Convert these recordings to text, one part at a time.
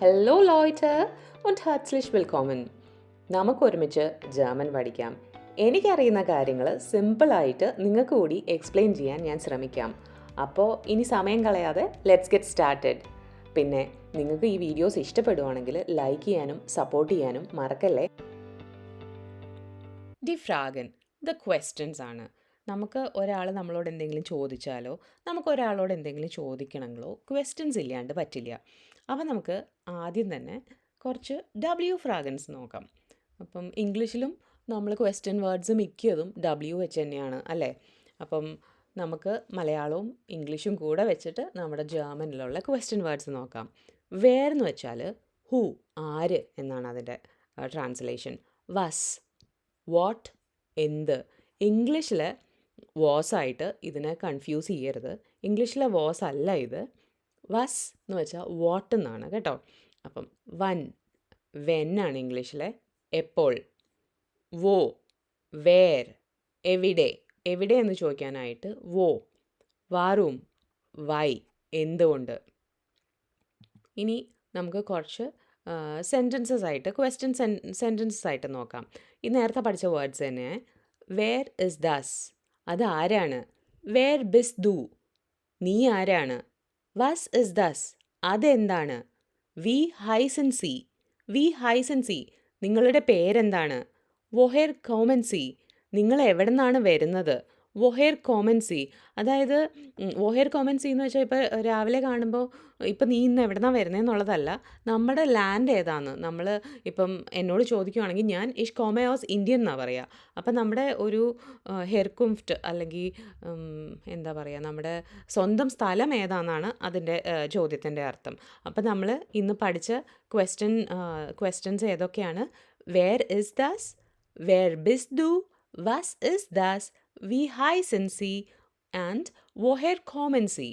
Hallo Leute und herzlich willkommen. നമുക്കൊരുമിച്ച് German പഠിക്കാം. എനിക്കറിയുന്ന കാര്യങ്ങൾ സിമ്പിളായിട്ട് നിങ്ങൾക്ക് കൂടി എക്സ്പ്ലെയിൻ ചെയ്യാൻ ഞാൻ ശ്രമിക്കാം. അപ്പോൾ ഇനി സമയം കളയാതെ ലെറ്റ്സ് ഗെറ്റ് സ്റ്റാർട്ടഡ് പിന്നെ നിങ്ങൾക്ക് ഈ വീഡിയോസ് ഇഷ്ടപ്പെടുവാണെങ്കിൽ ലൈക്ക് ചെയ്യാനും സപ്പോർട്ട് ചെയ്യാനും മറക്കല്ലേ? ഡി ഫ്രാഗൻ ദ ക്വസ്റ്റ്യൻസ് ആണ്. നമുക്ക് ഒരാൾ നമ്മളോട് എന്തെങ്കിലും ചോദിച്ചാലോ നമുക്ക് ഒരാളോട് എന്തെങ്കിലും ചോദിക്കണമെങ്കിലോ ക്വസ്റ്റ്യൻസ് ഇല്ലാണ്ട് പറ്റില്ല. അപ്പോൾ നമുക്ക് ആദ്യം തന്നെ കുറച്ച് ഡബ്ല്യു ഫ്രാഗൻസ് നോക്കാം. അപ്പം ഇംഗ്ലീഷിലും നമ്മൾ ക്വസ്റ്റ്യൻ വേർഡ്സ് മിക്കതും ഡബ്ല്യു വെച്ച് തന്നെയാണ് അല്ലേ? അപ്പം നമുക്ക് മലയാളവും ഇംഗ്ലീഷും കൂടെ വെച്ചിട്ട് നമ്മുടെ ജർമ്മനിലുള്ള ക്വസ്റ്റ്യൻ വേർഡ്സ് നോക്കാം. വേർ എന്ന് വെച്ചാൽ ഹൂ ആര് എന്നാണ് അതിന്റെ ട്രാൻസ്ലേഷൻ വസ് വാട്ട് എന്ത്. ഇംഗ്ലീഷിലെ വാസ് ആയിട്ട് ഇതിനെ കൺഫ്യൂസ് ചെയ്യരുത്. ഇംഗ്ലീഷിലെ വാസ് അല്ല ഇത്. വസ് എന്ന് വെച്ചാൽ വാട്ട് എന്നാണ് കേട്ടോ. അപ്പം വൻ വെൻ ആണ് ഇംഗ്ലീഷിലെ. എപ്പോൾ വോ വേർ എവിടെ എവിടെ എന്ന് ചോദിക്കാനായിട്ട് വോ വാറും വൈ എന്തുകൊണ്ട്. ഇനി നമുക്ക് കുറച്ച് സെന്റൻസസ് ആയിട്ട് ക്വസ്റ്റ്യൻ സെൻ സെന്റൻസസ് ആയിട്ട് നോക്കാം. ഈ നേരത്തെ പഠിച്ച വേർഡ്സ് തന്നെ വേർ ഇസ് ദസ് അത് ആരാണ്? വേർ ബിസ് ദു നീ ആരാണ്? വസ് ഇസ് ദസ് അതെന്താണ്? വി ഹൈസൻസി വി ഹൈസൻസി നിങ്ങളുടെ പേരെന്താണ്? വൊഹേർ കോമൻസി നിങ്ങൾ എവിടെ നിന്നാണ് വരുന്നത്? വൊഹേർ കോമൻസി. അതായത് വൊഹേർ കോമൻസി എന്ന് വെച്ചാൽ ഇപ്പോൾ രാവിലെ കാണുമ്പോൾ ഇപ്പം നീ ഇന്ന് എവിടെ നിന്നാണ് വരുന്നതെന്നുള്ളതല്ല നമ്മുടെ ലാൻഡ് ഏതാന്ന്. നമ്മൾ ഇപ്പം എന്നോട് ചോദിക്കുവാണെങ്കിൽ ഞാൻ ഇഷ് കോമയോസ് ഇന്ത്യൻ എന്നാണ് പറയുക അപ്പം നമ്മുടെ ഒരു ഹെർകുംഫ്റ്റ് അല്ലെങ്കിൽ എന്താ പറയുക നമ്മുടെ സ്വന്തം സ്ഥലം ഏതാണെന്നാണ് അതിന്റെ ചോദ്യത്തിന്റെ അർത്ഥം. അപ്പം നമ്മൾ ഇന്ന് പഠിച്ച ക്വസ്റ്റ്യൻ ക്വസ്റ്റ്യൻസ് ഏതൊക്കെയാണ്? വേർ ഇസ് ദാസ്? വേർ ബിസ് ദു? വസ് ഇസ് ദാസ്? വി ഹൈ സെൻസി ആൻഡ് വൊഹെർ കോമൻസി.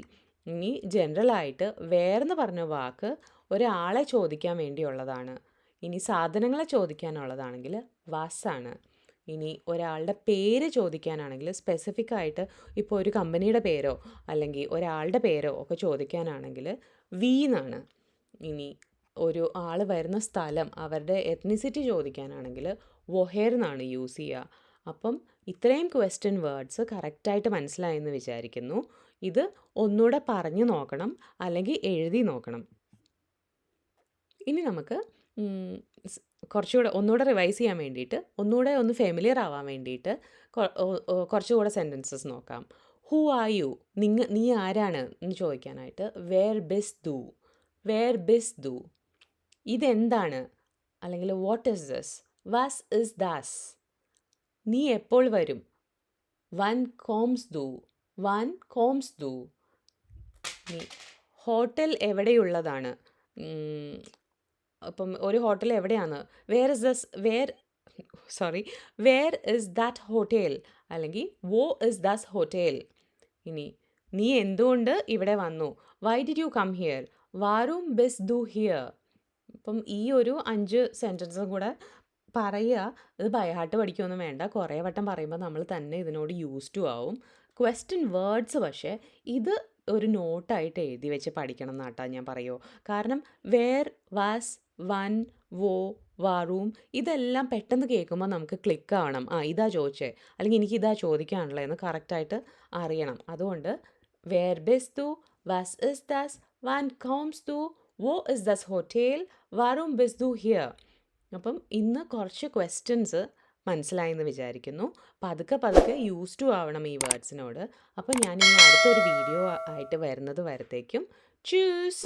ഇനി ജനറലായിട്ട് വേറെന്ന് പറഞ്ഞ വാക്ക് ഒരാളെ ചോദിക്കാൻ വേണ്ടിയുള്ളതാണ്. ഇനി സാധനങ്ങളെ ചോദിക്കാനുള്ളതാണെങ്കിൽ വാസാണ്. ഇനി ഒരാളുടെ പേര് ചോദിക്കാനാണെങ്കിൽ സ്പെസിഫിക് ആയിട്ട് ഇപ്പോൾ ഒരു കമ്പനിയുടെ പേരോ അല്ലെങ്കിൽ ഒരാളുടെ പേരോ ഒക്കെ ചോദിക്കാനാണെങ്കിൽ വി എന്നാണ്. ഇനി ഒരു ആൾ വരുന്ന സ്ഥലം അവരുടെ എത്നിസിറ്റി ചോദിക്കാനാണെങ്കിൽ വൊഹേർ എന്നാണ് യൂസ് ചെയ്യുക. അപ്പം ഇത്രയും ക്വസ്റ്റ്യൻ വേർഡ്സ് കറക്റ്റായിട്ട് മനസ്സിലായെന്ന് വിചാരിക്കുന്നു. ഇത് ഒന്നുകൂടെ പറഞ്ഞു നോക്കണം അല്ലെങ്കിൽ എഴുതി നോക്കണം. ഇനി നമുക്ക് കുറച്ചുകൂടെ ഒന്നുകൂടെ റിവൈസ് ചെയ്യാൻ വേണ്ടിയിട്ട് ഒന്നുകൂടെ ഒന്ന് ഫെമിലിയർ ആവാൻ വേണ്ടിയിട്ട് കുറച്ചുകൂടെ സെന്റൻസസ് നോക്കാം. ഹൂ ആർ യു നിങ്ങൾ നീ ആരാണ് എന്ന് ചോദിക്കാനായിട്ട് വേർ ബിസ് ദു വേർ ബിസ് ദു ഇതെന്താണ്? അല്ലെങ്കിൽ വാട്ട് ഇസ് ദിസ് വാസ് ഇസ് ദാസ് നീ എപ്പോൾ വരും? വൻ കോംസ് ദു വൻ കോംസ് ദു. നീ ഹോട്ടൽ എവിടെയുള്ളതാണ്? അപ്പം ഒരു ഹോട്ടൽ എവിടെയാണ്? വേർ ഇസ് ദസ് where sorry where is that hotel അല്ലെങ്കിൽ വോ ഇസ് ദസ് ഹോട്ടൽ ഇനി നീ എന്തുകൊണ്ട് ഇവിടെ വന്നു? Why did you come here വാറും ബിസ് ദു ഹിയർ. അപ്പം ഈ ഒരു അഞ്ച് സെന്റൻസും കൂടെ പറയുക ഇത് ബൈഹാർട്ട് പഠിക്കുകയൊന്നും വേണ്ട. കുറേ വട്ടം പറയുമ്പോൾ നമ്മൾ തന്നെ ഇതിനോട് യൂസ് ടു ആവും. ക്വസ്റ്റ്യൻ വേർഡ്സ് പക്ഷേ ഇത് ഒരു നോട്ടായിട്ട് എഴുതി വെച്ച് പഠിക്കണം എന്നാട്ടാ ഞാൻ പറയുമോ കാരണം വേർ വാസ് വൺ വോ വാറൂം ഇതെല്ലാം പെട്ടെന്ന് കേൾക്കുമ്പോൾ നമുക്ക് ക്ലിക്ക് ആവണം. ആ ഇതാ ചോദിച്ചേ. അല്ലെങ്കിൽ എനിക്ക് ഇതാ ചോദിക്കാനുള്ളത് എന്ന് കറക്റ്റായിട്ട് അറിയണം. അതുകൊണ്ട് വേർ ബെസ് തു വാസ് ഇസ് ദസ് വൺ കോംസ് തു വോ ഇസ് ദസ് ഹോട്ടേൽ വാറൂം ബെസ് ദു ഹിയർ അപ്പം ഇന്ന് കുറച്ച് ക്വസ്റ്റ്യൻസ് മനസ്സിലായെന്ന് വിചാരിക്കുന്നു. പതുക്കെ പതുക്കെ യൂസ് ടു ആവണം ഈ വേർഡ്സിനോട് അപ്പോൾ ഞാൻ ഇനി അടുത്തൊരു വീഡിയോ ആയിട്ട് വരുന്നത് വരത്തേക്കും. ചൂസ്